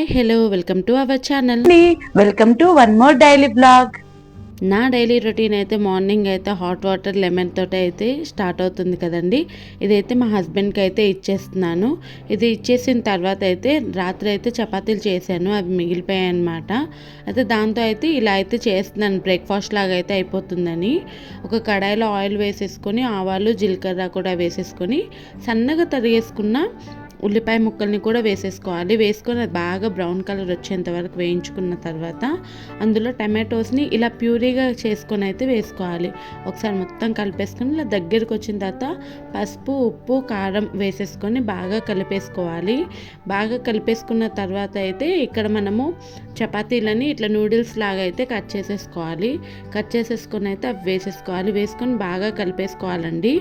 Hi hello welcome to our channel welcome to one more daily vlog నా daily routine అయితే morning అయితే hot water lemon తోటి అయితే start అవుతుంది కదండి. ఇదైతే మా హస్బెండ్కి అయితే ఇచ్చేస్తున్నాను. ఇది ఇచ్చేసిన తర్వాత అయితే రాత్రి అయితే చపాతీలు చేశాను అవి మిగిలిపోయాయి అనమాట అయితే దాంతో అయితే ఇలా అయితే చేస్తున్నాను బ్రేక్ఫాస్ట్ లాగా అయితే అయిపోతుందని. ఒక కడాయిలో ఆయిల్ వేసేసుకొని ఆవాలు జీలకర్ర కూడా వేసేసుకొని సన్నగా తరిగేసుకున్న ఉల్లిపాయ ముక్కల్ని కూడా వేసేసుకోవాలి. వేసుకొని అది బాగా బ్రౌన్ కలర్ వచ్చేంత వరకు వేయించుకున్న తర్వాత అందులో టమాటోస్ని ఇలా ప్యూరీగా చేసుకొని అయితే వేసుకోవాలి. ఒకసారి మొత్తం కలిపేసుకొని ఇలా దగ్గరికి వచ్చిన తర్వాత పసుపు ఉప్పు కారం వేసేసుకొని బాగా కలిపేసుకోవాలి. బాగా కలిపేసుకున్న తర్వాత అయితే ఇక్కడ మనము చపాతీలని ఇట్లా నూడిల్స్ లాగా అయితే కట్ చేసేసుకోవాలి. కట్ చేసేసుకొని అయితే అవి వేసేసుకోవాలి. వేసుకొని బాగా కలిపేసుకోవాలండి.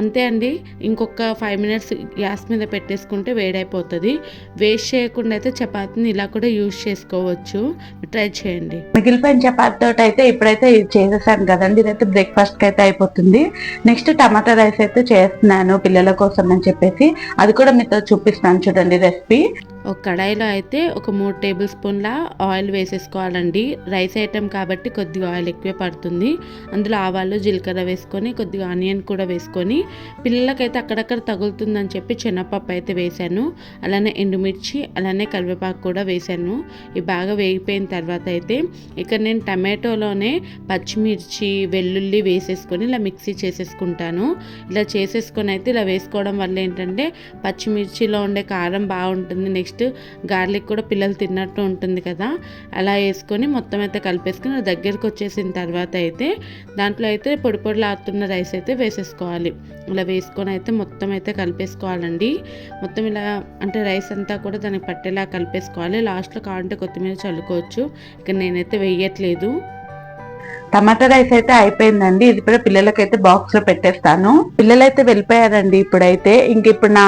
అంతే అండి. ఇంకొక ఫైవ్ మినిట్స్ గ్యాస్ మీద పెట్టేసుకుంటే వేడైపోతుంది. వేస్ట్ చేయకుండా అయితే చపాతీని ఇలా కూడా యూజ్ చేసుకోవచ్చు. ట్రై చేయండి. మిగిలిపోయిన చపాతి తోటి అయితే ఇప్పుడైతే ఇది చేసేసాను కదండి. ఇదైతే బ్రేక్ఫాస్ట్కి అయితే అయిపోతుంది. నెక్స్ట్ టమాటా రైస్ అయితే చేస్తున్నాను పిల్లల కోసం అని చెప్పేసి. అది కూడా మీతో చూపిస్తాను చూడండి రెసిపీ ఒక కడాయిలో అయితే ఒక మూడు టేబుల్ స్పూన్ల ఆయిల్ వేసేసుకోవాలండి. రైస్ ఐటెం కాబట్టి కొద్దిగా ఆయిల్ ఎక్కువే పడుతుంది. అందులో ఆవాలు జీలకర్ర వేసుకొని కొద్దిగా ఆనియన్ కూడా వేసుకొని పిల్లలకైతే అక్కడక్కడ తగులుతుందని చెప్పి శనగపప్పు అయితే వేశాను అలానే ఎండుమిర్చి అలానే కరివేపాకు కూడా వేశాను ఇవి బాగా వేగిపోయిన తర్వాత అయితే ఇక్కడ నేను టమాటోలోనే పచ్చిమిర్చి వెల్లుల్లి వేసేసుకొని ఇలా మిక్సీ చేసేసుకుంటాను. ఇలా చేసేసుకొని అయితే ఇలా వేసుకోవడం వల్ల ఏంటంటే పచ్చిమిర్చిలో ఉండే కారం బాగుంటుంది. నెక్స్ట్ గార్లిక్ కూడా పిల్లలు తిన్నట్టు ఉంటుంది కదా. అలా వేసుకొని మొత్తం అయితే కలిపేసుకొని దగ్గరికి వచ్చేసిన తర్వాత అయితే దాంట్లో అయితే పొడి పొడిలాడుతున్న రైస్ అయితే వేసేసుకోవాలి. ఇలా వేసుకొని అయితే మొత్తం అయితే కలిపేసుకోవాలండి. మొత్తం ఇలా అంటే రైస్ అంతా కూడా దానికి పట్టేలా కలిపేసుకోవాలి. లాస్ట్లో కావాలంటే కొత్తిమీర చల్లుకోవచ్చు. ఇక నేనైతే వేయట్లేదు. టమాటా రైస్ అయితే అయిపోయిందండి. ఇది కూడా పిల్లలకైతే బాక్స్లో పెట్టేస్తాను. పిల్లలైతే వెళ్ళిపోయారండి ఇప్పుడైతే. ఇంక ఇప్పుడు నా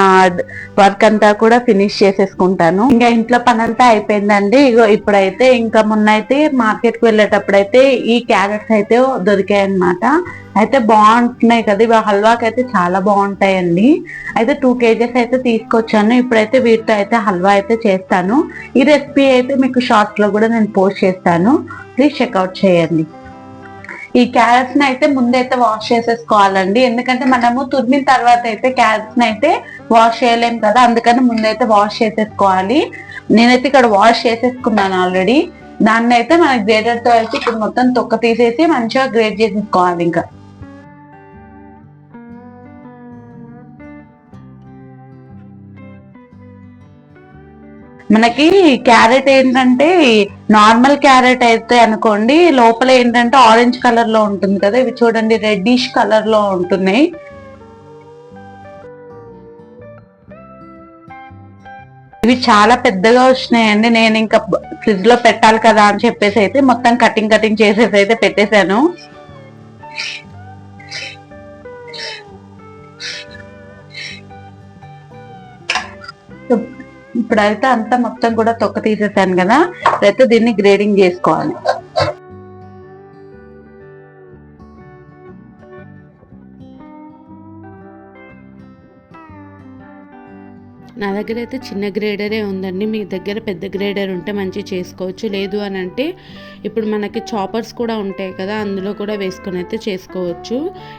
వర్క్ అంతా కూడా ఫినిష్ చేసేసుకుంటాను. ఇంకా ఇంట్లో పని అంతా అయిపోయిందండి. ఇగో ఇప్పుడైతే ఇంకా మొన్న అయితే మార్కెట్కి వెళ్ళేటప్పుడు అయితే ఈ క్యారెట్స్ అయితే దొరికాయి అన్నమాట అయితే బాగుంటున్నాయి కదా. ఇవి హల్వాకి అయితే చాలా బాగుంటాయండి. అయితే టూ కేజెస్ అయితే తీసుకొచ్చాను. ఇప్పుడైతే వీటితో అయితే హల్వా అయితే చేస్తాను. ఈ రెసిపీ అయితే మీకు షార్ట్స్లో కూడా నేను పోస్ట్ చేస్తాను. ప్లీజ్ చెక్అవుట్ చేయండి. ఈ క్యారెట్స్ని అయితే ముందైతే వాష్ చేసేసుకోవాలండి. ఎందుకంటే మనము తురిమిన తర్వాత అయితే క్యారెట్స్ని అయితే వాష్ చేయలేం కదా అందుకని ముందైతే వాష్ చేసేసుకోవాలి. నేనైతే ఇక్కడ వాష్ చేసేసుకున్నాను ఆల్రెడీ దాన్ని అయితే మన గ్రేటర్తో అయితే ఇప్పుడు మొత్తం తొక్క తీసేసి మంచిగా గ్రేట్ చేసేసుకోవాలి ఇంకా. మనకి క్యారెట్ ఏంటంటే నార్మల్ క్యారెట్ అయితే అనుకోండి లోపల ఏంటంటే ఆరెంజ్ కలర్లో ఉంటుంది కదా ఇవి చూడండి రెడ్డిష్ కలర్లో ఉంటున్నాయి. ఇవి చాలా పెద్దగా వచ్చినాయండి నేను ఇంకా ఫ్రిడ్జ్లో పెట్టాలి కదా అని చెప్పేసి అయితే మొత్తం కటింగ్ కటింగ్ చేసేసి అయితే పెట్టేశాను. ఇప్పుడైతే అంతా మొత్తం కూడా తొక్క తీసేసాను కదా అయితే దీన్ని గ్రేడింగ్ చేసుకోవాలి. నా దగ్గర అయితే చిన్న గ్రేడరే ఉందండి. మీ దగ్గర పెద్ద గ్రేడర్ ఉంటే మంచి చేసుకోవచ్చు. లేదు అని అంటే ఇప్పుడు మనకి చాపర్స్ కూడా ఉంటాయి కదా అందులో కూడా వేసుకొని అయితే చేసుకోవచ్చు.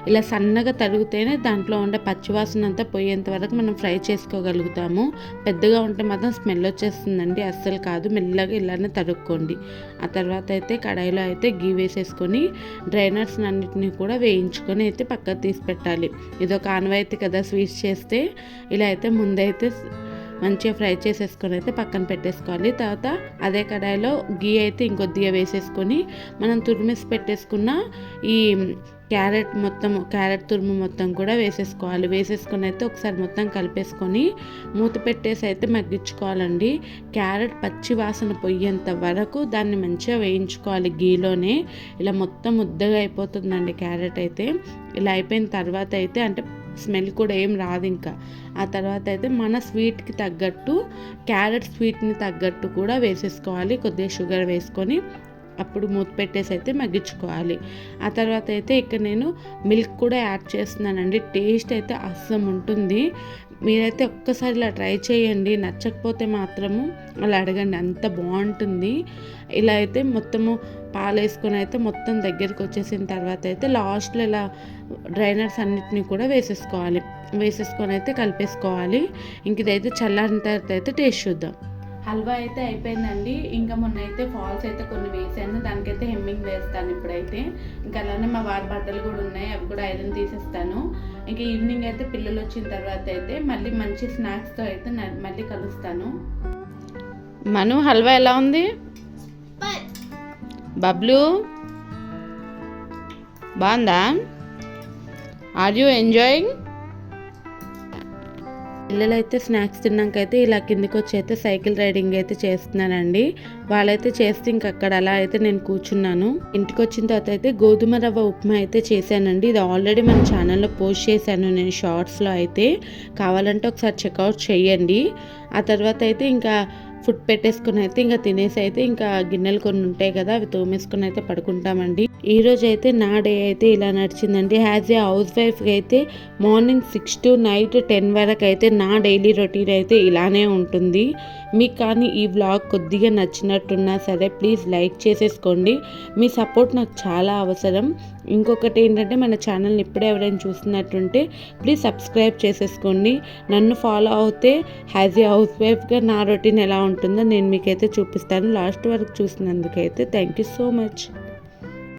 ఇలా సన్నగా తరిగితేనే దాంట్లో ఉండే పచ్చివాసన అంతా పోయేంత వరకు మనం ఫ్రై చేసుకోగలుగుతాము. పెద్దగా ఉంటే మాత్రం స్మెల్ వచ్చేస్తుందండి. అస్సలు కాదు. మెల్లగా ఇలానే తరుక్కోండి. ఆ తర్వాత అయితే కడాయిలో అయితే గీ వేసేసుకొని డ్రైనర్స్ అన్నిటిని కూడా వేయించుకొని అయితే పక్కకు తీసి పెట్టాలి. ఇదొక ఆనవాయితీ కదా స్వీట్స్ చేస్తే. ఇలా అయితే ముందైతే మంచిగా ఫ్రై చేసేసుకొని అయితే పక్కన పెట్టేసుకోవాలి. తర్వాత అదే కడాయిలో గీ అయితే ఇంకొద్దిగా వేసేసుకొని మనం తురిమేసి పెట్టేసుకున్న ఈ క్యారెట్ మొత్తం క్యారెట్ తురుము మొత్తం కూడా వేసేసుకోవాలి. వేసేసుకొని అయితే ఒకసారి మొత్తం కలిపేసుకొని మూత పెట్టేసి అయితే మగ్గించుకోవాలండి. క్యారెట్ పచ్చి వాసన పోయేంత వరకు దాన్ని మంచిగా వేయించుకోవాలి గీలోనే. ఇలా మొత్తం ముద్దగా అయిపోతుందండి క్యారెట్ అయితే. ఇలా అయిపోయిన తర్వాత అయితే అంటే స్మెల్ కూడా ఏం రాదు ఇంకా. ఆ తర్వాత అయితే మన స్వీట్కి తగ్గట్టు క్యారెట్ స్వీట్ని తగ్గట్టు కూడా వేసేసుకోవాలి. కొద్దిగా షుగర్ వేసుకొని అప్పుడు మూత పెట్టేసి అయితే మగ్గించుకోవాలి. ఆ తర్వాత అయితే ఇక్కడ నేను మిల్క్ కూడా యాడ్ చేస్తున్నానండి. టేస్ట్ అయితే అస్సం ఉంటుంది. మీరైతే ఒక్కసారి ఇలా ట్రై చేయండి. నచ్చకపోతే మాత్రము అలా అడగండి. అంత బాగుంటుంది. ఇలా అయితే మొత్తము పాలు వేసుకొని అయితే మొత్తం దగ్గరికి వచ్చేసిన తర్వాత అయితే లాస్ట్లో ఇలా డ్రైనర్స్ అన్నిటిని కూడా వేసేసుకోవాలి. వేసేసుకొని అయితే కలిపేసుకోవాలి. ఇంక ఇదైతే చల్లారిన తర్వాత అయితే టేస్ట్ చూద్దాం. హల్వా అయితే అయిపోయిందండి. ఇంకా మొన్న అయితే ఫాల్స్ అయితే కొన్ని వేసాను. దానికైతే హెమ్మింగ్ వేస్తాను ఇప్పుడైతే. ఇంకా అలానే మా వారి బట్టలు కూడా ఉన్నాయి. అవి కూడా ఐరన్ తీసేస్తాను. ఇంకా ఈవినింగ్ అయితే పిల్లలు వచ్చిన తర్వాత అయితే మళ్ళీ మంచి స్నాక్స్తో అయితే మళ్ళీ కలుస్తాను. మను హల్వా ఎలా ఉంది? బబ్లు. బాగుందా? ఆర్ యూ ఎంజాయింగ్ పిల్లలైతే స్నాక్స్ తిన్నాకైతే ఇలా కిందికి వచ్చి అయితే సైకిల్ రైడింగ్ అయితే చేస్తున్నానండి. వాళ్ళైతే చేస్తే ఇంక అక్కడ అలా అయితే నేను కూర్చున్నాను. ఇంటికి వచ్చిన తర్వాత అయితే గోధుమ రవ్వ ఉప్మా అయితే చేశానండి. ఇది ఆల్రెడీ మన ఛానల్లో పోస్ట్ చేశాను నేను షార్ట్స్లో అయితే. కావాలంటే ఒకసారి చెక్అవుట్ చేయండి. ఆ తర్వాత అయితే ఇంకా ఫుడ్ పెట్టేసుకుని అయితే ఇంకా తినేసి అయితే ఇంకా గిన్నెలు కొన్ని ఉంటాయి కదా అవి తోమేసుకుని అయితే పడుకుంటామండి. ఈ రోజు అయితే నా డే అయితే ఇలా నడిచిందండి. యాజ్ ఏ హౌస్ వైఫ్గా అయితే morning six to night ten వరకు అయితే నా డైలీ రొటీన్ అయితే ఇలానే ఉంటుంది. మీకు కానీ ఈ వ్లాగ్ కొద్దిగా నచ్చినట్టున్నా సరే ప్లీజ్ లైక్ చేసేసుకోండి. మీ సపోర్ట్ నాకు చాలా అవసరం. ఇంకొకటి ఏంటంటే మన ఛానల్ని ఇప్పుడే ఎవరైనా చూస్తున్నట్టుంటే ప్లీజ్ సబ్స్క్రైబ్ చేసేసుకోండి. నన్ను ఫాలో అవుతే యాజ్ ఏ హౌస్ వైఫ్గా నా రొటీన్ ఎలా ఉంటుందో నేను మీకైతే చూపిస్తాను. లాస్ట్ వరకు చూసినందుకైతే థ్యాంక్ యూ సో మచ్